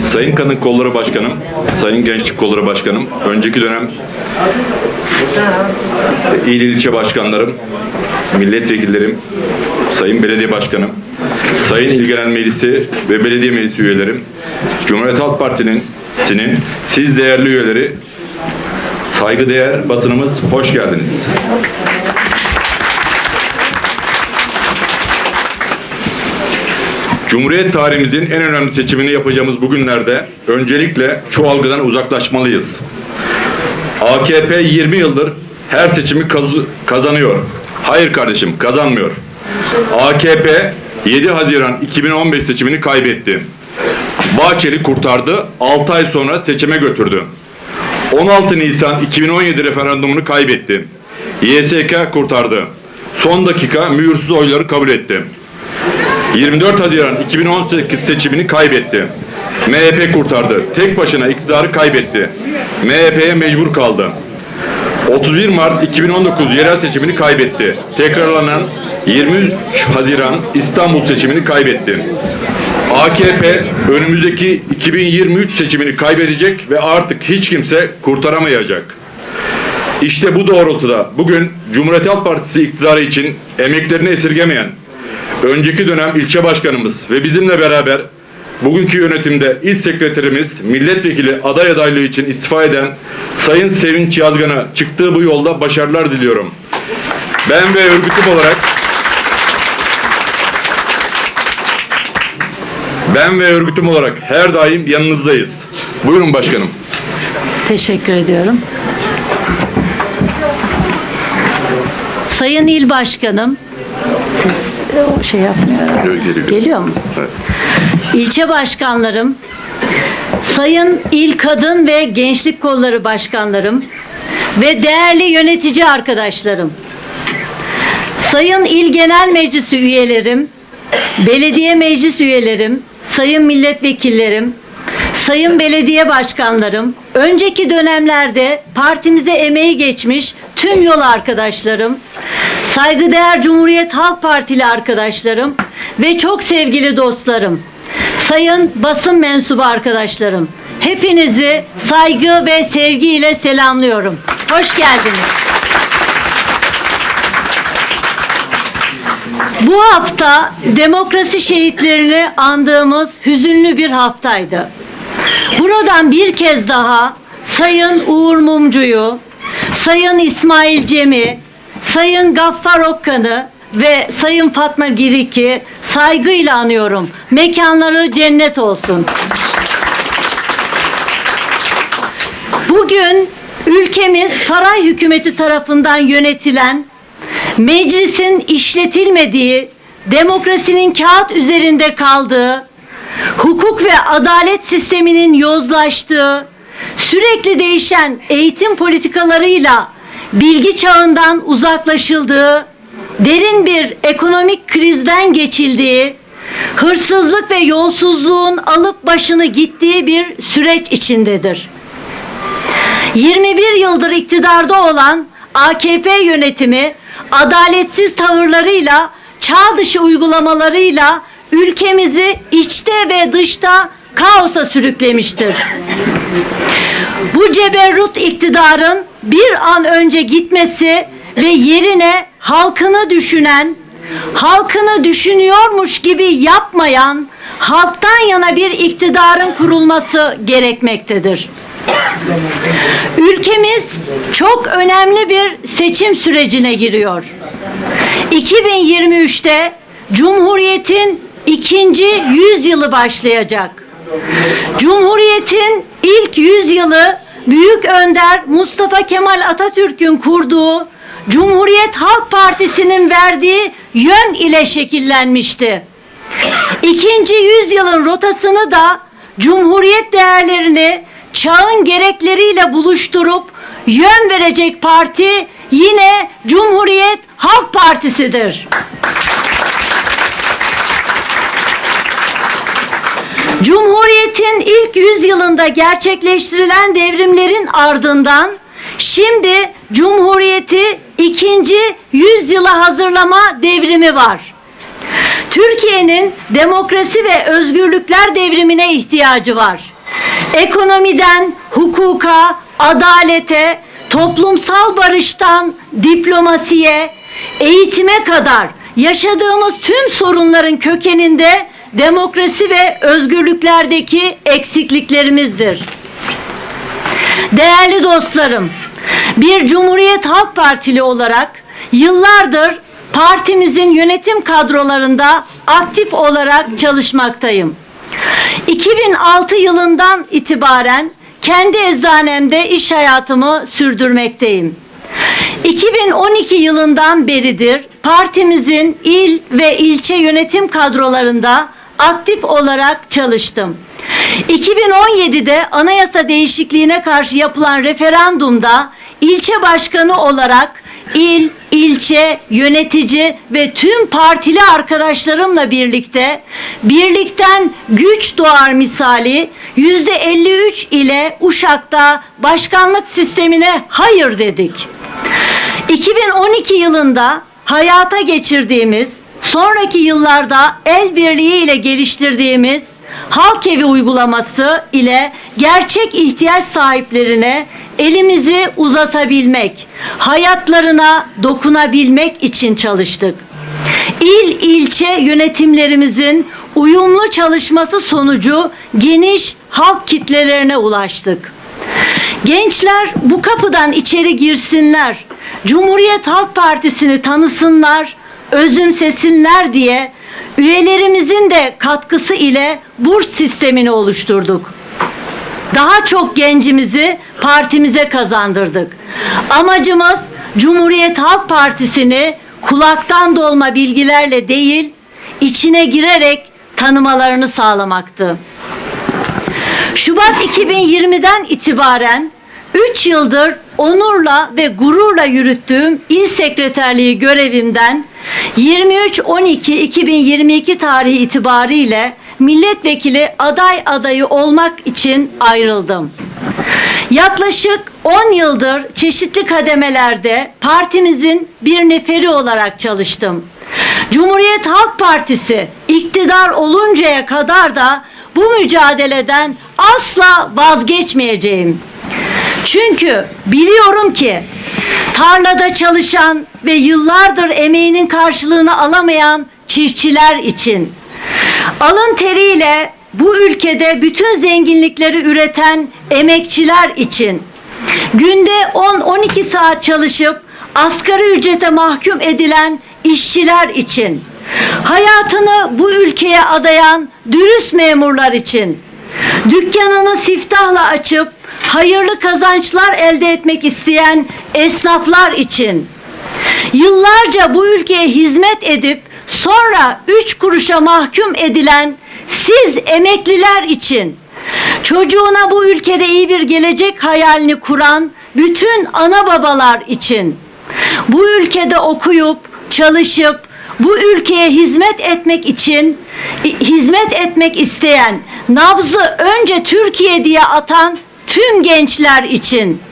Sayın Kadın Kolları Başkanım, Sayın Gençlik Kolları Başkanım, önceki dönem il ilçe başkanlarım, milletvekillerim, Sayın Belediye Başkanım, Sayın İl Genel Meclisi ve Belediye Meclisi üyelerim, Cumhuriyet Halk Parti'nin sinin siz değerli üyeleri, saygıdeğer basınımız hoş geldiniz. Cumhuriyet tarihimizin en önemli seçimini yapacağımız bu günlerde öncelikle şu algıdan uzaklaşmalıyız. AKP 20 yıldır her seçimi kaz- kazanıyor. Hayır kardeşim kazanmıyor. AKP 7 Haziran 2015 seçimini kaybetti. Bahçeli kurtardı, 6 ay sonra seçime götürdü. 16 Nisan 2017 referandumunu kaybetti. YSK kurtardı. Son dakika mühürsüz oyları kabul etti. 24 Haziran 2018 seçimini kaybetti. MHP kurtardı. Tek başına iktidarı kaybetti. MHP'ye mecbur kaldı. 31 Mart 2019 yerel seçimini kaybetti. Tekrarlanan 23 Haziran İstanbul seçimini kaybetti. AKP önümüzdeki 2023 seçimini kaybedecek ve artık hiç kimse kurtaramayacak. İşte bu doğrultuda bugün Cumhuriyet Halk Partisi iktidarı için emeklerini esirgemeyen, önceki dönem ilçe başkanımız ve bizimle beraber bugünkü yönetimde il sekreterimiz milletvekili aday adaylığı için istifa eden Sayın Sevinç Yazgan'a çıktığı bu yolda başarılar diliyorum. Ben ve örgütüm olarak ben ve örgütüm olarak her daim yanınızdayız. Buyurun başkanım. Teşekkür ediyorum. Sayın İl Başkanım, siz o şey yapmıyor. Yok, geliyor. Geliyor mu? Evet. İlçe başkanlarım, sayın İl Kadın ve Gençlik Kolları başkanlarım ve değerli yönetici arkadaşlarım, sayın İl Genel Meclisi üyelerim, belediye meclis üyelerim, sayın milletvekillerim, sayın belediye başkanlarım, önceki dönemlerde partimize emeği geçmiş tüm yol arkadaşlarım, saygıdeğer Cumhuriyet Halk Partili arkadaşlarım ve çok sevgili dostlarım, sayın basın mensubu arkadaşlarım, hepinizi saygı ve sevgiyle selamlıyorum. Hoş geldiniz. Bu hafta demokrasi şehitlerini andığımız hüzünlü bir haftaydı. Buradan bir kez daha Sayın Uğur Mumcu'yu, Sayın İsmail Cem'i, Sayın Gaffar Okkan'ı ve Sayın Fatma Girik'i saygıyla anıyorum. Mekanları cennet olsun. Bugün ülkemiz saray hükümeti tarafından yönetilen meclisin işletilmediği, demokrasinin kağıt üzerinde kaldığı, hukuk ve adalet sisteminin yozlaştığı, sürekli değişen eğitim politikalarıyla bilgi çağından uzaklaşıldığı, derin bir ekonomik krizden geçildiği, hırsızlık ve yolsuzluğun alıp başını gittiği bir süreç içindedir. 21 yıldır iktidarda olan AKP yönetimi adaletsiz tavırlarıyla, çağ dışı uygulamalarıyla ülkemizi içte ve dışta kaosa sürüklemiştir. Bu ceberrut iktidarın bir an önce gitmesi ve yerine halkını düşünen, halkını düşünüyormuş gibi yapmayan, halktan yana bir iktidarın kurulması gerekmektedir. Ülkemiz çok önemli bir seçim sürecine giriyor. 2023'te Cumhuriyet'in ikinci yüzyılı başlayacak. Cumhuriyet'in ilk yüzyılı Büyük Önder Mustafa Kemal Atatürk'ün kurduğu Cumhuriyet Halk Partisi'nin verdiği yön ile şekillenmişti. İkinci yüzyılın rotasını da Cumhuriyet değerlerini çağın gerekleriyle buluşturup yön verecek parti yine Cumhuriyet Halk Partisi'dir. Cumhuriyetin ilk yüzyılında gerçekleştirilen devrimlerin ardından şimdi Cumhuriyeti ikinci yüzyıla hazırlama devrimi var. Türkiye'nin demokrasi ve özgürlükler devrimine ihtiyacı var. Ekonomiden hukuka, adalete, toplumsal barıştan diplomasiye, eğitime kadar yaşadığımız tüm sorunların kökeninde demokrasi ve özgürlüklerdeki eksikliklerimizdir. Değerli dostlarım, bir Cumhuriyet Halk Partili olarak yıllardır partimizin yönetim kadrolarında aktif olarak çalışmaktayım. 2006 yılından itibaren kendi eczanemde iş hayatımı sürdürmekteyim. 2012 yılından beridir partimizin il ve ilçe yönetim kadrolarında aktif olarak çalıştım. 2017'de anayasa değişikliğine karşı yapılan referandumda ilçe başkanı olarak il, ilçe, yönetici ve tüm partili arkadaşlarımla birlikte birlikten güç doğar misali yüzde 53 ile Uşak'ta başkanlık sistemine hayır dedik. 2012 yılında hayata geçirdiğimiz, sonraki yıllarda el birliği ile geliştirdiğimiz halk evi uygulaması ile gerçek ihtiyaç sahiplerine elimizi uzatabilmek, hayatlarına dokunabilmek için çalıştık. İl ilçe yönetimlerimizin uyumlu çalışması sonucu geniş halk kitlelerine ulaştık. Gençler bu kapıdan içeri girsinler, Cumhuriyet Halk Partisi'ni tanısınlar, özümsesinler diye üyelerimizin de katkısı ile burs sistemini oluşturduk. Daha çok gencimizi partimize kazandırdık. Amacımız Cumhuriyet Halk Partisi'ni kulaktan dolma bilgilerle değil, içine girerek tanımalarını sağlamaktı. Şubat 2020'den itibaren 3 yıldır onurla ve gururla yürüttüğüm il sekreterliği görevimden 23-12-2022 tarihi itibariyle milletvekili aday adayı olmak için ayrıldım. Yaklaşık 10 yıldır çeşitli kademelerde partimizin bir neferi olarak çalıştım. Cumhuriyet Halk Partisi iktidar oluncaya kadar da bu mücadeleden asla vazgeçmeyeceğim. Çünkü biliyorum ki tarlada çalışan ve yıllardır emeğinin karşılığını alamayan çiftçiler için. Alın teriyle bu ülkede bütün zenginlikleri üreten emekçiler için. Günde 10-12 saat çalışıp asgari ücrete mahkum edilen işçiler için. Hayatını bu ülkeye adayan dürüst memurlar için dükkanını siftahla açıp hayırlı kazançlar elde etmek isteyen esnaflar için. Yıllarca bu ülkeye hizmet edip sonra üç kuruşa mahkum edilen siz emekliler için çocuğuna bu ülkede iyi bir gelecek hayalini kuran bütün ana babalar için bu ülkede okuyup çalışıp bu ülkeye hizmet etmek için hizmet etmek isteyen nabzı önce Türkiye diye atan tüm gençler için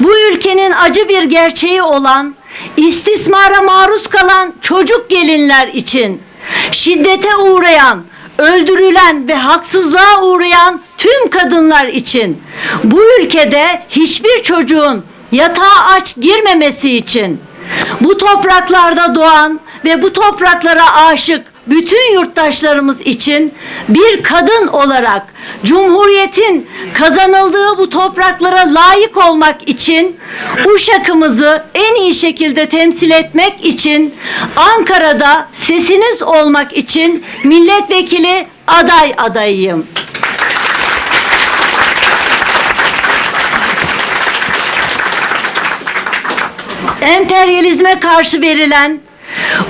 bu ülkenin acı bir gerçeği olan istismara maruz kalan çocuk gelinler için şiddete uğrayan öldürülen ve haksızlığa uğrayan tüm kadınlar için bu ülkede hiçbir çocuğun yatağa aç girmemesi için bu topraklarda doğan ve bu topraklara aşık bütün yurttaşlarımız için bir kadın olarak Cumhuriyet'in kazanıldığı bu topraklara layık olmak için Uşak'ımızı en iyi şekilde temsil etmek için Ankara'da sesiniz olmak için milletvekili aday adayıyım. emperyalizme karşı verilen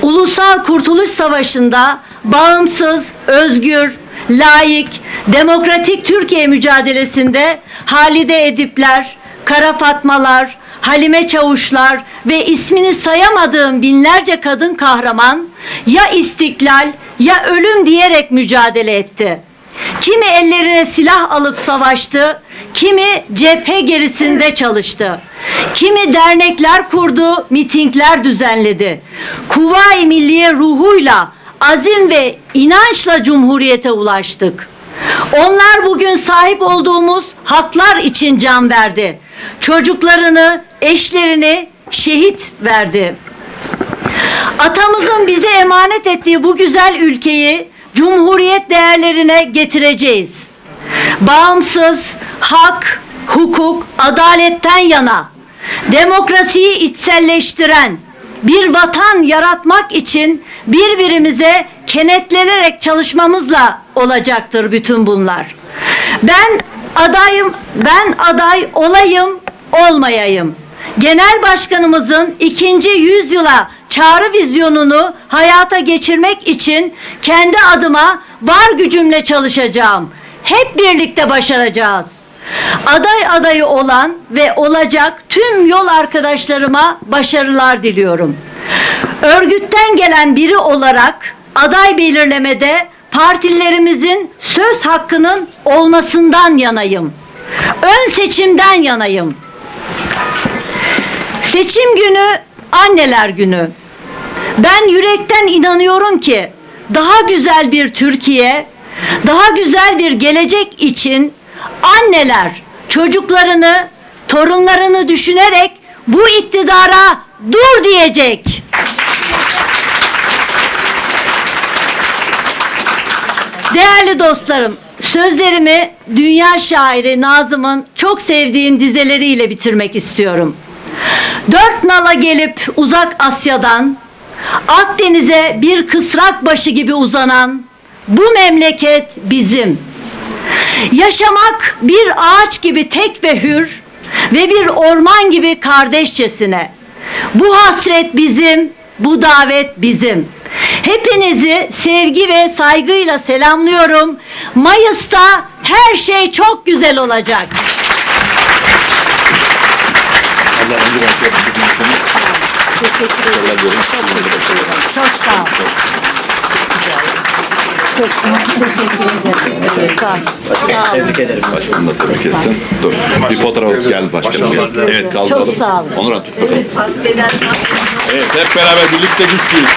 Ulusal Kurtuluş Savaşı'nda bağımsız, özgür, layık, demokratik Türkiye mücadelesinde Halide Edipler, Kara Fatmalar, Halime Çavuşlar ve ismini sayamadığım binlerce kadın kahraman ya istiklal ya ölüm diyerek mücadele etti. Kimi ellerine silah alıp savaştı, kimi cephe gerisinde çalıştı. Kimi dernekler kurdu, mitingler düzenledi. Kuvayi Milliye ruhuyla azim ve inançla Cumhuriyete ulaştık. Onlar bugün sahip olduğumuz haklar için can verdi. Çocuklarını, eşlerini şehit verdi. Atamızın bize emanet ettiği bu güzel ülkeyi Cumhuriyet değerlerine getireceğiz. Bağımsız, hak, hukuk, adaletten yana, demokrasiyi içselleştiren bir vatan yaratmak için birbirimize kenetlenerek çalışmamızla olacaktır bütün bunlar. Ben adayım, ben aday olayım, olmayayım. Genel Başkanımızın ikinci yüzyıla çağrı vizyonunu hayata geçirmek için kendi adıma var gücümle çalışacağım. Hep birlikte başaracağız. Aday adayı olan ve olacak tüm yol arkadaşlarıma başarılar diliyorum. Örgütten gelen biri olarak aday belirlemede partilerimizin söz hakkının olmasından yanayım. Ön seçimden yanayım. Seçim günü anneler günü. Ben yürekten inanıyorum ki daha güzel bir Türkiye, daha güzel bir gelecek için anneler çocuklarını, torunlarını düşünerek bu iktidara dur diyecek. Değerli dostlarım, sözlerimi dünya şairi Nazım'ın çok sevdiğim dizeleriyle bitirmek istiyorum. Dört nala gelip uzak Asya'dan, Akdeniz'e bir kısrak başı gibi uzanan bu memleket bizim. Yaşamak bir ağaç gibi tek ve hür ve bir orman gibi kardeşçesine. Bu hasret bizim, bu davet bizim. Hepinizi sevgi ve saygıyla selamlıyorum. Mayıs'ta her şey çok güzel olacak. Allah şey yapayım. Teşekkür ederim. Çok teşekkür ederim. Çok sağ ol. Çok teşekkür ederim. Evet, sağ ol. Sağ ol. Tebrik ederim. Başkanım da tebrik etsin. Dur. Bir fotoğraf gel başkanım. Gel. Evet kaldıralım. Çok sağ olun. Onur abi tut. Evet, hasbeden- Evet hep beraber birlikte güçlüyüz.